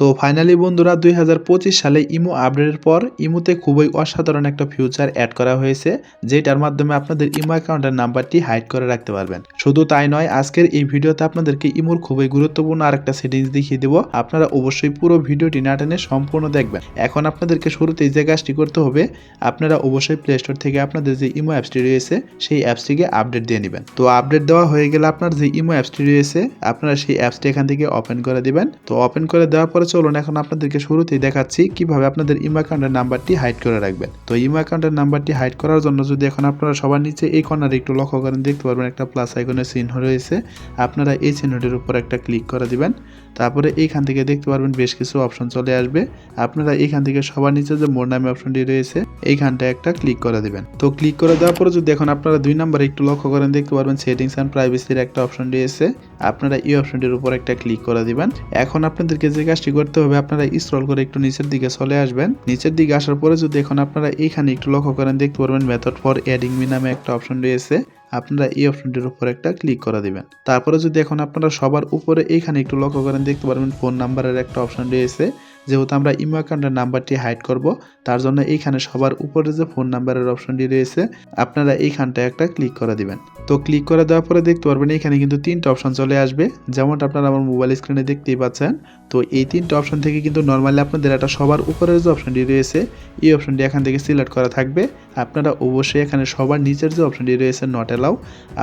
তো ফাইনালি বন্ধুরা দুই হাজার পঁচিশ সালে ইমো আপডেটের পর ইমোতে খুবই অসাধারণ একটা ফিউচার অ্যাড করা হয়েছে, যেটার মাধ্যমে আপনাদের ইমো অ্যাকাউন্টের নাম্বারটি হাইড করে রাখতে পারবেন। শুধু তাই নয়, আজকের এই ভিডিওতে আপনাদেরকে ইমোর খুবই গুরুত্বপূর্ণ আরেকটা সেটিংস দেখিয়ে দেবো। আপনারা অবশ্যই পুরো ভিডিওটি না টেনে সম্পূর্ণ দেখবেন। এখন আপনাদেরকে শুরুতেই যে কাজটি করতে হবে, আপনারা অবশ্যই প্লে স্টোর থেকে আপনাদের যে ইমো অ্যাপসটি রয়েছে, সেই অ্যাপসটিকে আপডেট দিয়ে নেবেন। তো আপডেট দেওয়া হয়ে গেলে আপনার যে ইমো অ্যাপসটি রয়েছে, আপনারা সেই অ্যাপসটি এখান থেকে ওপেন করে দিবেন। তো ওপেন করে দেওয়ার পরে চলুন এখন আপনাদেরকে শুরুতেই দেখাচ্ছি কীভাবে আপনাদের ইমো অ্যাকাউন্টের নাম্বারটি হাইড করে রাখবেন। তো ইমো অ্যাকাউন্টের নাম্বারটি হাইড করার জন্য যদি এখন আপনারা সবার নিচে এই কর্নারে একটু লক্ষ্য করেন, দেখতে পারবেন একটা প্লাস আইকনের চিহ্ন রয়েছে। আপনারা এই চিহ্নটির উপর একটা ক্লিক করে দিবেন। তারপরে এইখান থেকে দেখতে পারবেন বেশ কিছু অপশন চলে আসবে। আপনারা এইখান থেকে সবার নিচে যে মোর নামে অপশনটি রয়েছে এইখানটা একটা ক্লিক করে দিবেন। তো ক্লিক করে দেওয়ার পরে যদি এখন আপনারা দুই নাম্বারে একটু লক্ষ্য করেন, দেখতে পারবেন সেটিংস অ্যান্ড প্রাইভেসির একটা অপশন রয়েছে। আপনারা এই অপশনটির উপর একটা ক্লিক করে দিবেন। এখন আপনাদেরকে যে কাজটি করতে হবে, আপনারা স্ক্রল করে একটু নিচের দিকে চলে আসবেন। নিচের দিকে আসার পরে যদি এখন আপনারা এখানে একটু লক্ষ্য করেন, দেখতে পারবেন মেথড ফর অ্যাডিং মি নামে একটা অপশন রয়েছে। আপনারা এই অপশনটির উপর একটা ক্লিক করে দিবেন। তারপরে যদি এখন আপনারা সবার উপরে এখানে একটু লক্ষ্য করেন, দেখতে পারবেন ফোন নাম্বারের একটা অপশন রয়েছে। যেহেতু আমরা ইমো অ্যাকাউন্টের নাম্বারটি হাইড করব, তার জন্য এইখানে সবার উপরে যে ফোন নাম্বারের অপশনটি রয়েছে, আপনারা এইখানটায় একটা ক্লিক করে দিবেন। তো ক্লিক করে দেওয়ার পরে দেখতে পারবেন এখানে কিন্তু তিনটা অপশন চলে আসবে। যেমনটা আপনারা আমার মোবাইল স্ক্রিনে দেখতেই পাচ্ছেন, তো এই তিনটা অপশন থেকে কিন্তু নর্মালি আপনাদের একটা সবার উপরের যে অপশনটি রয়েছে, এই অপশনটি এখান থেকে সিলেক্ট করা থাকবে। আপনারা অবশ্যই এখানে সবার নিচের যে অপশনটি রয়েছে নট অ্যালাউ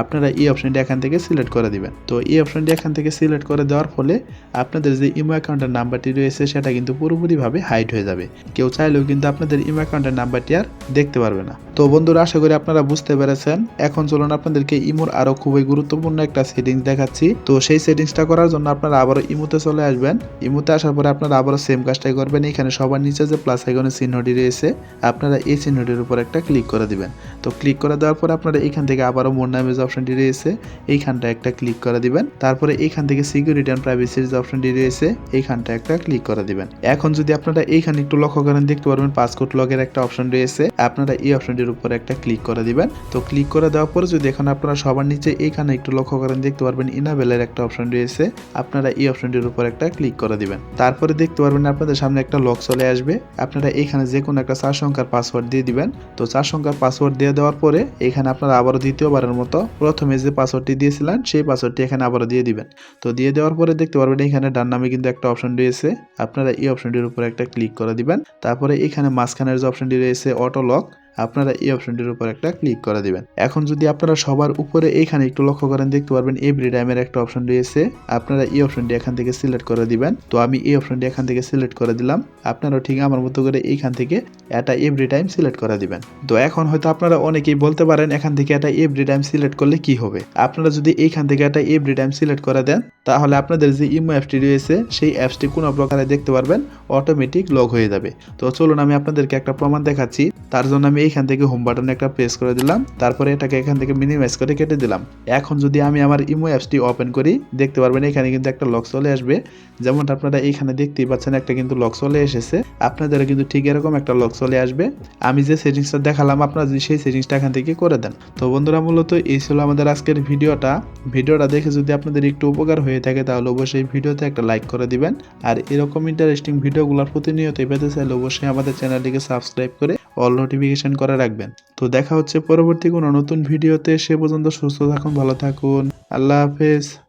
আপনারা এই অপশনটি এখান থেকে সিলেক্ট করে দিবেন। তো এই অপশনটি এখান থেকে সিলেক্ট করে দেওয়ার ফলে আপনাদের যে ইমো অ্যাকাউন্টের নাম্বারটি রয়েছে, সেটা কিন্তু পুরোপুরিভাবে হাইড হয়ে যাবে। কেউ চাইলেও কিন্তু আপনাদের ইমো অ্যাকাউন্টের নাম্বারটি আর দেখতে পারবে না। তো বন্ধুরা, আশা করি আপনারা বুঝতে পেরেছেন। এখন চলুন আপনাদেরকে ইমোর আরও খুবই গুরুত্বপূর্ণ একটা সেটিংস দেখাচ্ছি। তো সেই সেটিংসটা করার জন্য আপনারা আবারও ইমোতে চলে আসবেন। ইমোতে আসার পরে আপনারা আবারও সেম কাজটাই করবেন। এখানে সবার নিচে যে প্লাস আইকনের চিহ্নটি রয়েছে, আপনারা এই চিহ্নটির উপর একটা ক্লিক করে দিবেন। তো ক্লিক করে দেওয়ার পর আপনারা এখান থেকে আবারও মোর নামে যে অপশনটি রয়েছে এইখানটা একটা ক্লিক করে দিবেন। তারপরে এইখান থেকে সিকিউরিটি অ্যান্ড প্রাইভেসির যে অপশনটি রয়েছে এইখানটা একটা ক্লিক করে দিবেন। এখন যদি আপনারা এইখানে একটু লক্ষ্য করেন, দেখতে পারবেন পাসপোর্ট লগের একটা অপশন রয়েছে। আপনারা এই অপশনটির উপর একটা ক্লিক করে দিবেন। তো ক্লিক করে দেওয়ার পরে যদি এখন আপনারা সবার নিচে এইখানে একটু লক্ষ্য করেন, দেখতে পারবেন ইনাবেলের একটা অপশন রয়েছে। আপনারা এই অপশনটির উপর একটা ক্লিক করে দিবেন। তারপরে দেখতে পারবেন আপনাদের সামনে একটা লক চলে আসবে। আপনারা এইখানে যে কোনো একটা চার সংখ্যার পাসওয়ার্ড দিয়ে দিবেন। তো চার সংখ্যার পাসওয়ার্ড দিয়ে দেওয়ার পরে এখানে আপনারা আবারও দ্বিতীয়বারের মতো প্রথমে যে পাসওয়ার্ডটি দিয়েছিলেন, সেই পাসওয়ার্ডটি এখানে আবারও দিয়ে দিবেন। তো দিয়ে দেওয়ার পরে দেখতে পারবেন এখানে ডান নামে কিন্তু একটা অপশন রয়েছে। আপনারা এই অপশনটির উপরে একটা ক্লিক করে দিবেন। তারপরে এখানে মাঝখানের যে অপশনটি রয়েছে অটো লক আপনারা এই অপশনটির উপর একটা ক্লিক করে দিবেন। এখন যদি আপনারা সবার উপরে এইখানে একটু লক্ষ্য করেন, দেখতে পারবেন এভরি টাইমের একটা অপশন রয়েছে। আপনারা এই অপশনটি এখান থেকে সিলেক্ট করে দিবেন। তো আমি এই অপশনটি এখান থেকে সিলেক্ট করে দিলাম। আপনারাও ঠিক আমার মতো করে এইখান থেকে এটা এভরি টাইম সিলেক্ট করে দিবেন। তো এখন হয়তো আপনারা অনেকেই বলতে পারেন, এখান থেকে এটা এভরি টাইম সিলেক্ট করলে কি হবে? আপনারা যদি এইখান থেকে এটা এভরি টাইম সিলেক্ট করে দেন, তাহলে আপনাদের যে ইমো অ্যাপটি রয়েছে, সেই অ্যাপসটি কোনো প্রকারে দেখতে পারবেন অটোমেটিক লগ হয়ে যাবে। তো চলুন আমি আপনাদেরকে একটা প্রমাণ দেখাচ্ছি। তার জন্য আমি এইখান থেকে হোম বাটনে একটা প্রেস করে দিলাম, তারপরে এটাকে এখান থেকে মিনিমাইজ করে কেটে দিলাম। এখন যদি আমি আমার ইমো অ্যাপসটি ওপেন করি, দেখতে পারবেন এখানে কিন্তু একটা লক চলে আসবে। যেমন আপনারা এখানে দেখতেই পাচ্ছেন, একটা কিন্তু লক চলে এসেছে। আপনাদের কিন্তু ঠিক এরকম একটা লক চলে আসবে। আমি যে সেটিংসটা দেখালাম, আপনারা যদি সেই সেটিংসটা এখান থেকে করে দেন। তো বন্ধুরা, মূলত এই ছিল আমাদের আজকের ভিডিওটা। ভিডিওটা দেখে যদি আপনাদের একটু উপকার হয়ে থাকে, তাহলে অবশ্যই ভিডিওতে একটা লাইক করে দিবেন। আর এরকম ইন্টারেস্টিং ভিডিওগুলোর প্রতিনিয়ত পেতে চাইলে অবশ্যই আমাদের চ্যানেলটিকে সাবস্ক্রাইব করে অল নোটিফিকেশন করে রাখবেন। তো দেখা হচ্ছে পরবর্তী কোনো নতুন ভিডিওতে, সে পর্যন্ত সুস্থ থাকুন, ভালো থাকুন। আল্লাহ হাফেজ।